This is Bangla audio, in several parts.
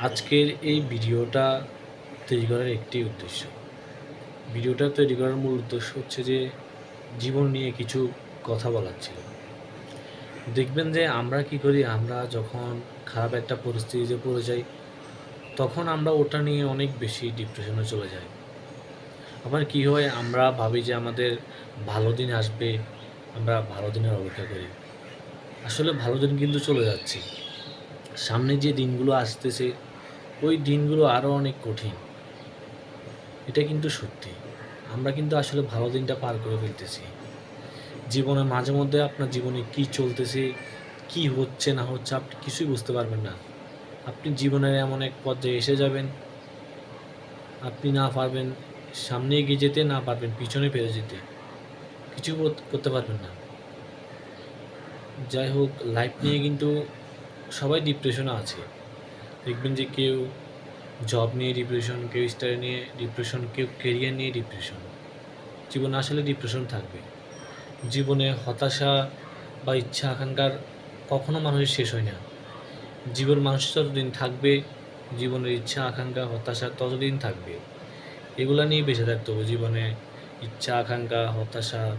আজকের এই ভিডিওটা তৈরি করার একটি উদ্দেশ্য। ভিডিওটা তৈরি করার মূল উদ্দেশ্য হচ্ছে যে, জীবন নিয়ে কিছু কথা বলার ছিল। দেখবেন যে, আমরা কি করি, আমরা যখন খারাপ একটা পরিস্থিতিতে পড়ে যাই, তখন আমরা ওটা নিয়ে অনেক বেশি ডিপ্রেশনে চলে যাই। আবার কি হয়, আমরা ভাবি যে, আমাদের ভালো দিন আসবে, আমরা ভালো দিনের অপেক্ষা করি। আসলে ভালো দিন কিন্তু চলে যাচ্ছে। সামনে যে দিনগুলো আসতেছে, ওই দিনগুলো আরও অনেক কঠিন। এটা কিন্তু সত্যি। আমরা কিন্তু আসলে ভালো দিনটা পার করে ফেলতেছি। জীবনে মাঝে মধ্যে আপনার জীবনে কি চলতেছে, কি হচ্ছে, না হচ্ছে, আপনি কিছুই বুঝতে পারবেন না। আপনি জীবনের এমন এক পর্যায়ে এসে যাবেন, আপনি না পারবেন সামনে এগিয়ে যেতে, না পারবেন পিছনে ফিরে যেতে। কিছু করতে পারবেন না। যাই হোক লাইফ নিয়ে কিন্তু সবাই ডিপ্রেশনে আছে। দেখবেন যে কেউ জব নিয়ে ডিপ্রেশন কেউ স্টাডি নিয়ে ডিপ্রেশন কেউ কেরিয়ার নিয়ে ডিপ্রেশন জীবনে আসলে ডিপ্রেশন থাকবে। জীবনে হতাশা বা ইচ্ছা আকাঙ্ক্ষার কখনো মানুষের শেষ হয় না। জীবন মানুষ যতদিন থাকবে, জীবনের ইচ্ছা, আকাঙ্ক্ষা, হতাশা ততদিন থাকবে। এগুলা নিয়ে বেঁচে থাকতে হবে। জীবনে ইচ্ছা, আকাঙ্ক্ষা, হতাশা,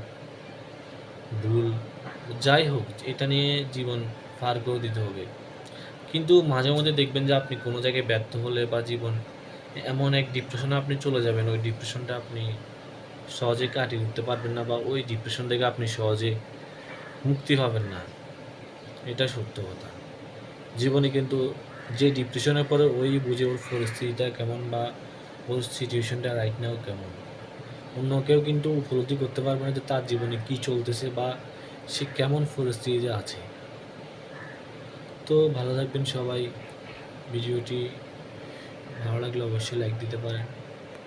ভুল, যাই হোক, এটা নিয়ে জীবন পার করে দিতে হবে। কিন্তু মাঝে মধ্যে দেখবেন যে আপনি কোনো জায়গায় ব্যর্থ হলে বা জীবন এমন এক ডিপ্রেশনে আপনি চলে যাবেন, ওই ডিপ্রেশনটা আপনি সহজে কাটিয়ে উঠতে পারবেন না বা ওই ডিপ্রেশন থেকে আপনি সহজে মুক্তি হবেন না। এটা সত্য কথা। জীবনে কিন্তু যে ডিপ্রেশনের পরে ওই বুঝে ওর পরিস্থিতিটা কেমন বা ওর সিচুয়েশনটা রাইট নাও কেমন। অন্য কেউ কিন্তু উপলব্ধি করতে পারবে না যে তার জীবনে কী চলতেছে বা সে কেমন পরিস্থিতিতে আছে। তো ভালো থাকবেন সবাই। ভিডিওটি ভালো লাগলে অবশ্যই লাইক দিতে পারেন।